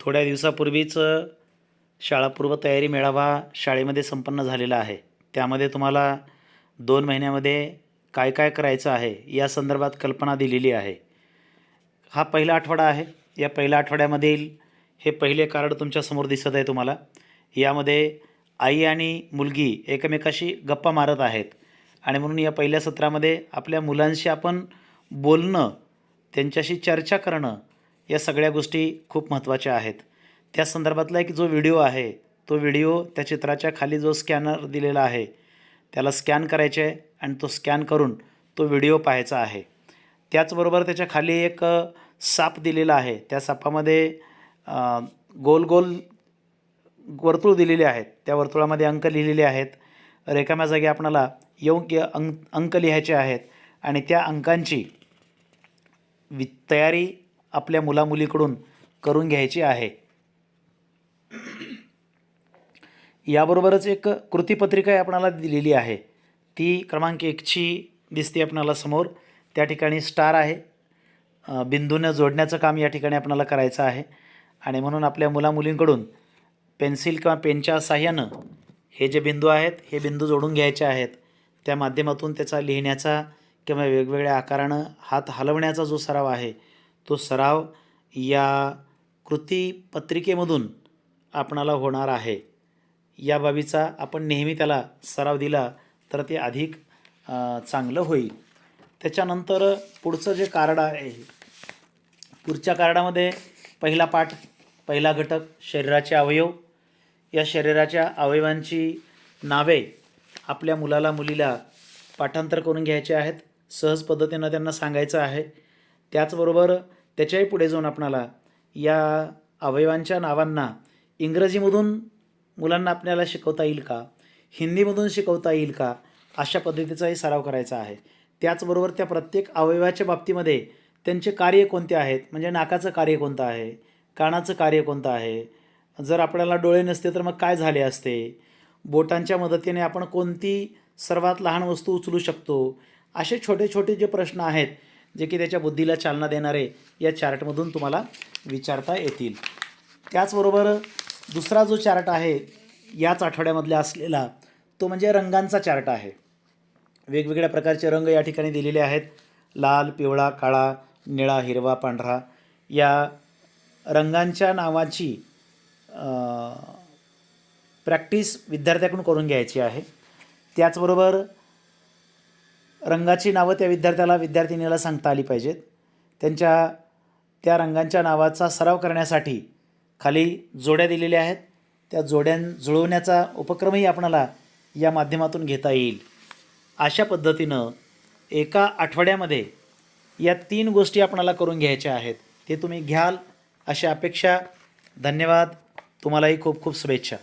थोड्या दिवसापूर्वीच शाळापूर्व तयारी मेळावा शाळेमध्ये संपन्न झालेला आहे. त्यामध्ये तुम्हाला दोन महिन्यामध्ये काय काय करायचं आहे या संदर्भात कल्पना दिलेली आहे. हा पहिला आठवडा आहे. या पहिल्या आठवड्यामधील हे पहिले कार्ड तुमच्यासमोर दिसत आहे तुम्हाला. यामध्ये आई आणि मुलगी एकमेकाशी गप्पा मारत आहेत. आणि म्हणून या पहिल्या सत्रामध्ये आपल्या मुलांशी आपण बोलणं त्यांच्याशी चर्चा करणं या सगळ्या गोष्टी खूप महत्त्वाच्या आहेत. त्या संदर्भातला एक जो व्हिडिओ आहे तो व्हिडिओ त्या चित्राच्या खाली जो स्कॅनर दिलेला आहे त्याला स्कॅन करायचे आहे आणि तो स्कॅन करून तो व्हिडिओ पाहायचा आहे. त्याचबरोबर त्याच्याखाली एक साप दिलेला आहे. त्या सापामध्ये गोल गोल वर्तुळ दिलेले आहेत. त्या वर्तुळामध्ये अंक लिहिलेले आहेत. रेकाम्या जागी आपणाला योग्य अंक अंक लिहायचे आहेत आणि त्या अंकांची वि तयारी आपल्या मुलामुलीकडून करून घ्यायची आहे. याबरोबरच एक कृतीपत्रिका आपणाला दिलेली आहे. ती क्रमांक एकची दिसते आपणाला समोर. त्या ठिकाणी स्टार आहे. बिंदूनं जोडण्याचं काम या ठिकाणी आपणाला करायचं आहे. आणि म्हणून आपल्या मुलामुलींकडून पेन्सिल किंवा पेनच्या साह्यानं हे जे बिंदू आहेत हे बिंदू जोडून घ्यायचे आहेत. त्या माध्यमातून त्याचा लिहिण्याचा किंवा वेगवेगळ्या आकारानं हात हलवण्याचा जो सराव आहे तो सराव या कृती पत्रिकेमधून आपणाला होणार आहे. या बाबीचा आपण नेहमी त्याला सराव दिला तर ते अधिक चांगलं होईल. त्याच्यानंतर पुढचं जे कार्ड आहे पुढच्या कार्डामध्ये पहिला पाठ पहिला घटक शरीराचे अवयव. या शरीराच्या अवयवांची नावे आपल्या मुलाला मुलीला पाठांतर करून घ्यायचे आहेत. सहज पद्धतीनं त्यांना सांगायचं आहे. त्याचबरोबर त्याच्याही पुढे जाऊन आपणाला या अवयवांच्या नावांना इंग्रजीमधून मुलांना आपल्याला शिकवता येईल का? हिंदीमधून शिकवता येईल का? अशा पद्धतीचाही सराव करायचा आहे. त्याचबरोबर त्या प्रत्येक अवयवाच्या बाबतीमध्ये त्यांचे कार्य कोणते आहेत? म्हणजे नाकाचं कार्य कोणतं आहे? कानाचं कार्य कोणतं आहे? जर आपल्याला डोळे नसते तर मग काय झाले असते? बोटांच्या मदतीने आपण कोणती सर्वात लहान वस्तू उचलू शकतो? असे छोटे छोटे जे प्रश्न आहेत जे की त्याच्या बुद्धीला चालना देणारे या चार्टमधून तुम्हाला विचारता येतील. त्याचबरोबर दुसरा जो चार्ट आहे याच आठवड्यामधला असलेला तो म्हणजे रंगांचा चार्ट आहे. वेगवेगळ्या प्रकारचे रंग या ठिकाणी दिलेले आहेत. लाल पिवळा काळा निळा हिरवा पांढरा. या रंगांच्या नावाची प्रॅक्टिस विद्यार्थ्याकडून करून घ्यायची आहे. त्याचबरोबर रंगाची नावं त्या विद्यार्थ्याला विद्यार्थिनीला सांगता आली पाहिजेत. त्यांच्या त्या रंगांच्या नावाचा सराव करण्यासाठी खाली जोड्या दिलेल्या आहेत. त्या जोड्यां जुळवण्याचा उपक्रमही आपणाला या माध्यमातून घेता येईल. अशा पद्धतीनं एका आठवड्यामध्ये या तीन गोष्टी आपणाला करून घ्यायच्या आहेत. ते तुम्ही घ्याल अशा अपेक्षा. धन्यवाद. तुम्हालाही खूप खूप शुभेच्छा.